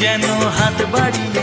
যেন হাত বাড়িয়ে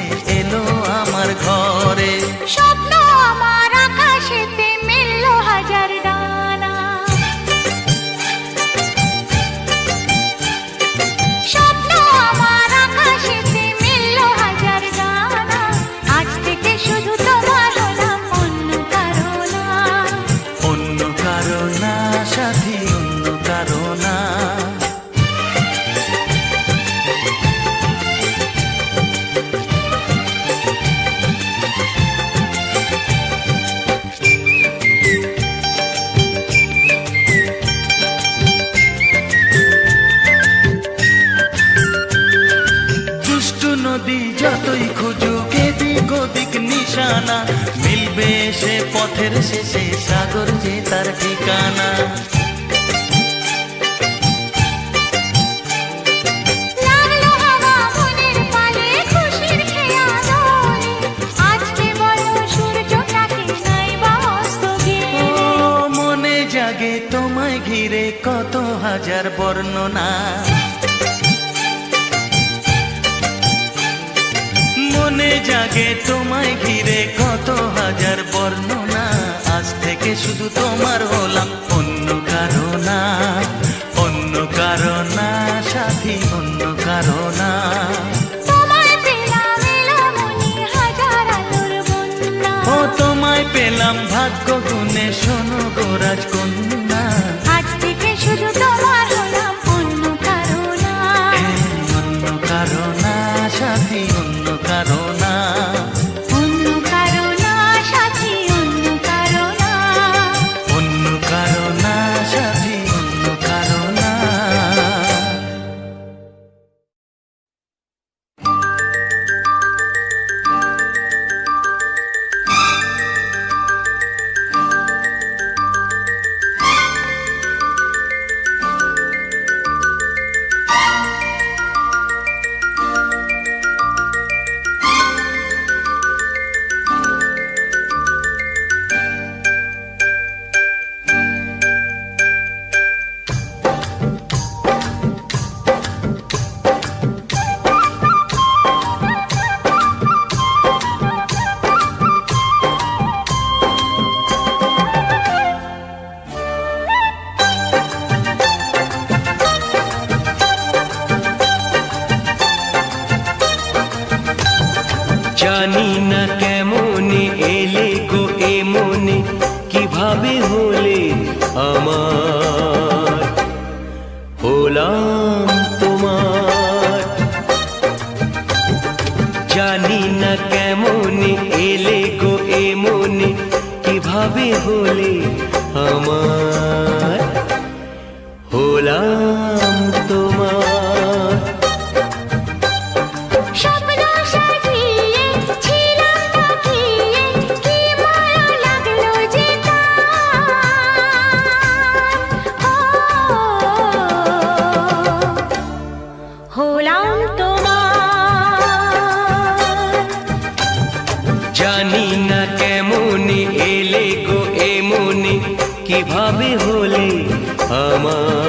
ঠিকানা। মিলবে সে পথের শেষে সাগর যে তার ঠিকানা। জাগে তোমায় ঘিরে কত হাজার বর্ণনা। জাগে তোমায় ঘিরে কত হাজার বর্ণনা আজ থেকে শুধু তোমার হলাম। আমার হলাম তোমার। জানি না কেমন এলে গো এমন কীভাবে হলে আমার? নাম জানি না কেমন এলে গো এমনি কীভাবে হলে আমার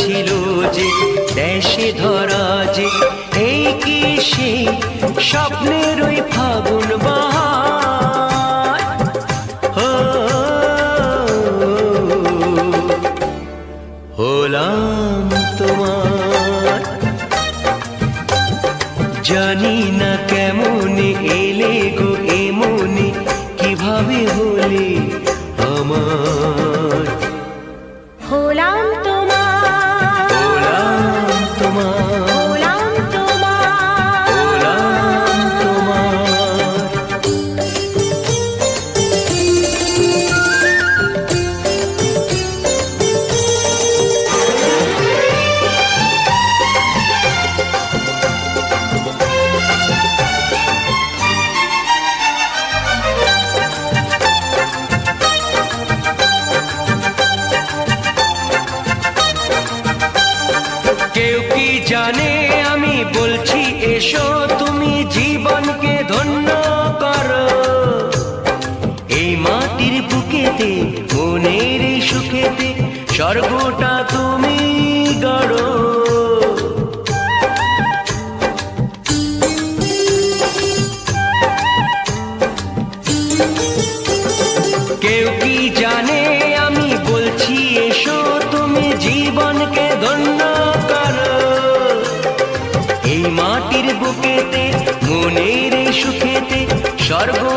ছিল যে, দেশে ধরা যে, এই কি সেই স্বপ্নের ওই ফাগুন বাহার হলাম তোমার। জানি না কেমন এলে গো এমনে, কীভাবে হলে আমার? এসো তুমি জীবনকে ধন্য করো। এই মাটির বুকেতে মনের সুখেতে স্বর্গটা সুখেতে স্বর্গটা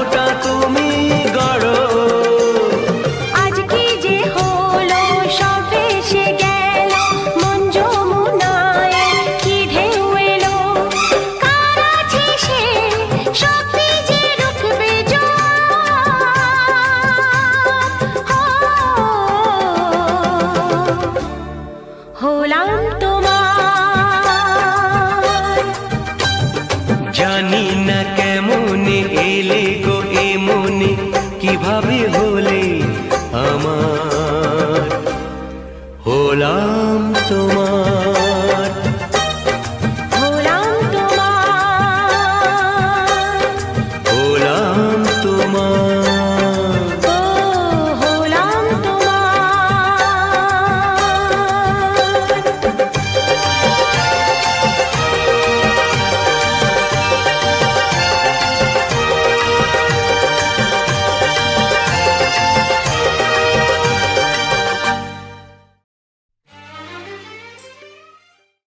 হলে আমার হলাম তোমার